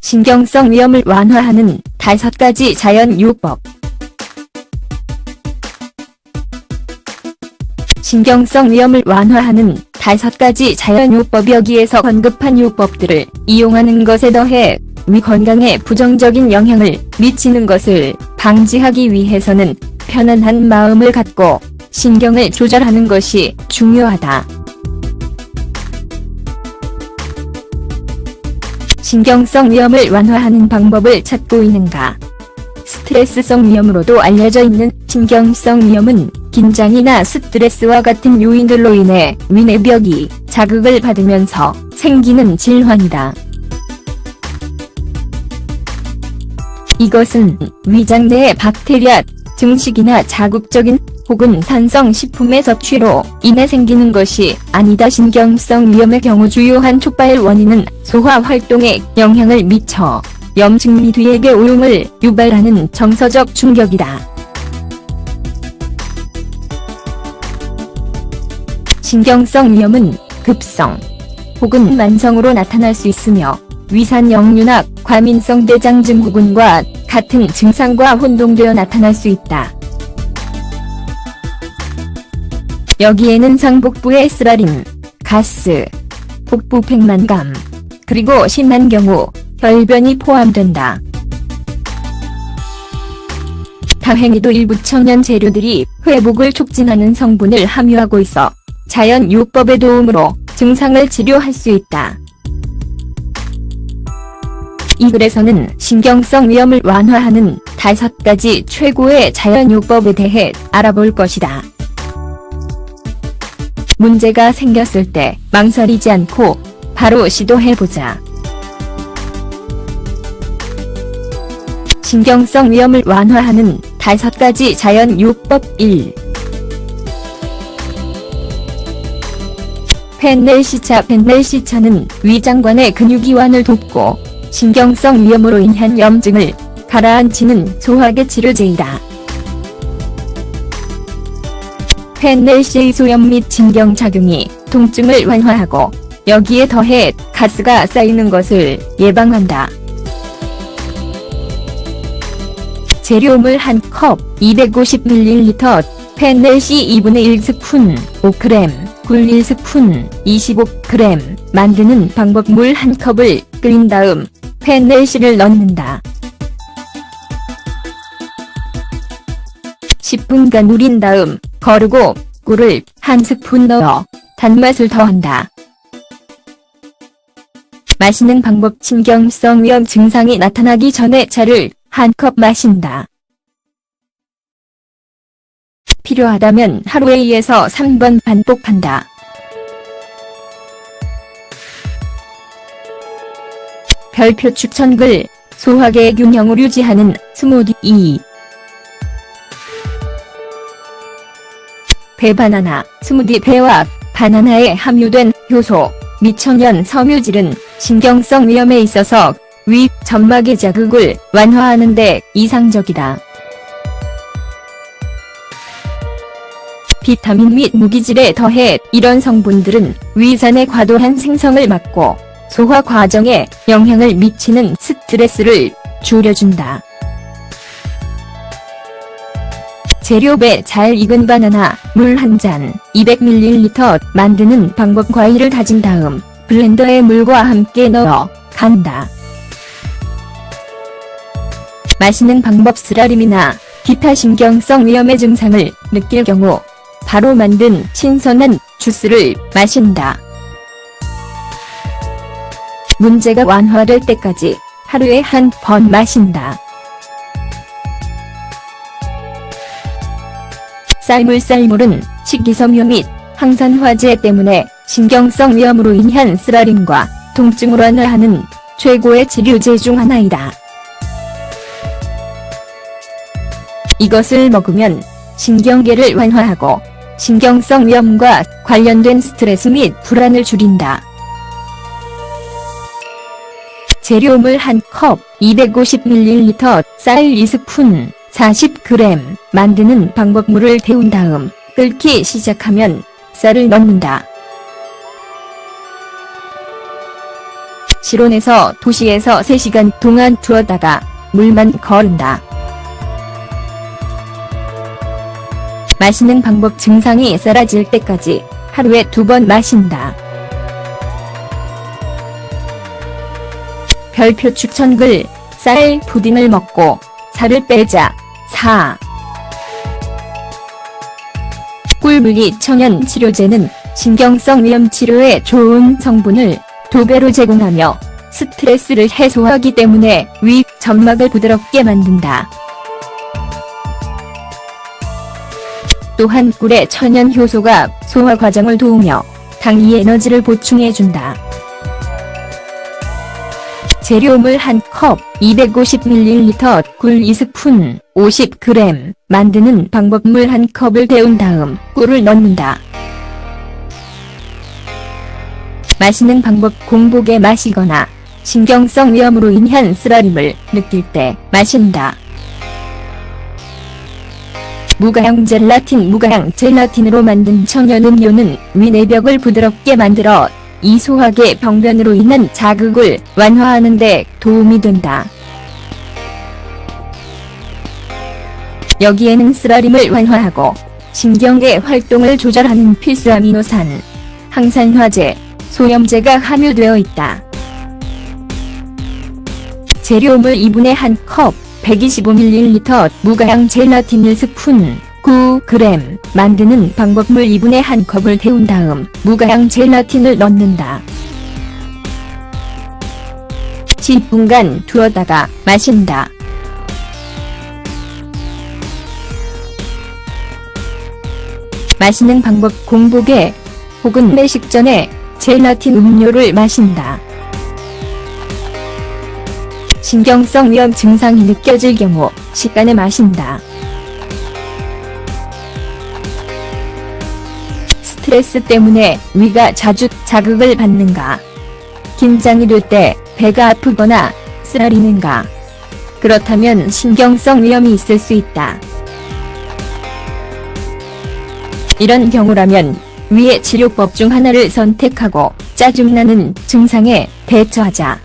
신경성 위염을 완화하는 다섯 가지 자연 요법. 신경성 위염을 완화하는 다섯 가지 자연 요법 여기에서 언급한 요법들을 이용하는 것에 더해 위 건강에 부정적인 영향을 미치는 것을 방지하기 위해서는 편안한 마음을 갖고 신경을 조절하는 것이 중요하다. 신경성 위염을 완화하는 방법을 찾고 있는가? 스트레스성 위염으로도 알려져 있는 신경성 위염은 긴장이나 스트레스와 같은 요인들로 인해 위내벽이 자극을 받으면서 생기는 질환이다. 이것은 위장 내의 박테리아, 증식이나 자극적인 혹은 산성 식품의 섭취로 인해 생기는 것이 아니다. 신경성 위염의 경우 주요한 촉발 원인은 소화 활동에 영향을 미쳐 염증 및 위액의 오용을 유발하는 정서적 충격이다. 신경성 위염은 급성 혹은 만성으로 나타날 수 있으며 위산 역류나 과민성 대장 증후군과 같은 증상과 혼동되어 나타날 수 있다. 여기에는 상복부의 쓰라림, 가스, 복부 백만감, 그리고 심한 경우 혈변이 포함된다. 다행히도 일부 천연 재료들이 회복을 촉진하는 성분을 함유하고 있어 자연 요법의 도움으로 증상을 치료할 수 있다. 이 글에서는 신경성 위염을 완화하는 다섯 가지 최고의 자연 요법에 대해 알아볼 것이다. 문제가 생겼을 때 망설이지 않고 바로 시도해보자. 신경성 위염을 완화하는 다섯 가지 자연 요법 1. 펜넬시차 펜넬시차는 위장관의 근육이완을 돕고 신경성 위염으로 인한 염증을 가라앉히는 소화계 치료제이다. 펜넬시의 소염 및 진경작용이 통증을 완화하고 여기에 더해 가스가 쌓이는 것을 예방한다. 재료물 1컵 250ml 펜넬시 2분의 1스푼 5g 굴 1스푼 25g 만드는 방법 물 1컵을 끓인 다음 펜넬시를 넣는다. 10분간 우린 다음 거르고 꿀을 한 스푼 넣어 단맛을 더한다. 마시는 방법 신경성 위염 증상이 나타나기 전에 차를 한 컵 마신다. 필요하다면 하루에 2에서 3번 반복한다. 별표 추천글 소화계 균형을 유지하는 스무디 2 배바나나 스무디 배와 바나나에 함유된 효소, 미천연 섬유질은 신경성 위염에 있어서 위, 점막의 자극을 완화하는 데 이상적이다. 비타민 및 무기질에 더해 이런 성분들은 위산의 과도한 생성을 막고 소화 과정에 영향을 미치는 스트레스를 줄여준다. 재료배 잘 익은 바나나, 물 한 잔, 200ml 만드는 방법 과일을 다진 다음 블렌더에 물과 함께 넣어 간다. 마시는 방법 쓰라림이나 기타 신경성 위염의 증상을 느낄 경우 바로 만든 신선한 주스를 마신다. 문제가 완화될 때까지 하루에 한 번 마신다. 쌀물쌀물은 식이섬유 및 항산화제 때문에 신경성 위염으로 인한 쓰라림과 통증을 완화하는 최고의 치료제 중 하나이다. 이것을 먹으면 신경계를 완화하고 신경성 위염과 관련된 스트레스 및 불안을 줄인다. 재료물 1컵 250ml 쌀 2스푼 40g 만드는 방법 물을 데운 다음 끓기 시작하면 쌀을 넣는다. 실온에서 2시에서 3시간 동안 두었다가 물만 거른다. 마시는 방법 증상이 사라질 때까지 하루에 두 번 마신다. 별표 추천글 쌀 푸딩을 먹고 살을 빼자 4. 꿀물리 천연 치료제는 신경성 위염 치료에 좋은 성분을 두 배로 제공하며 스트레스를 해소하기 때문에 위 점막을 부드럽게 만든다. 또한 꿀의 천연 효소가 소화 과정을 도우며 당이 에너지를 보충해준다. 재료물 1컵, 250ml, 꿀 2스푼, 50g, 만드는 방법 물 1컵을 데운 다음 꿀을 넣는다. 마시는 방법 공복에 마시거나 신경성 위염으로 인한 쓰라림을 느낄 때 마신다. 무가향 젤라틴 무가향 젤라틴으로 만든 천연 음료는 위 내벽을 부드럽게 만들어 이소하게 병변으로 인한 자극을 완화하는 데 도움이 된다. 여기에는 쓰라림을 완화하고 신경계 활동을 조절하는 필수 아미노산, 항산화제, 소염제가 함유되어 있다. 재료물 2분의 1컵, 125ml, 무가향 젤라틴 1스푼, 9g, 만드는 방법 물 2분의 1컵을 데운 다음 무가향 젤라틴을 넣는다. 10분간 두었다가 마신다. 마시는 방법 공복에 혹은 매식 전에 젤라틴 음료를 마신다. 신경성 위험 증상이 느껴질 경우 시간에 마신다. 스트레스 때문에 위가 자주 자극을 받는가? 긴장이 될 때 배가 아프거나 쓰라리는가? 그렇다면 신경성 위험이 있을 수 있다. 이런 경우라면 위의 치료법 중 하나를 선택하고 짜증나는 증상에 대처하자.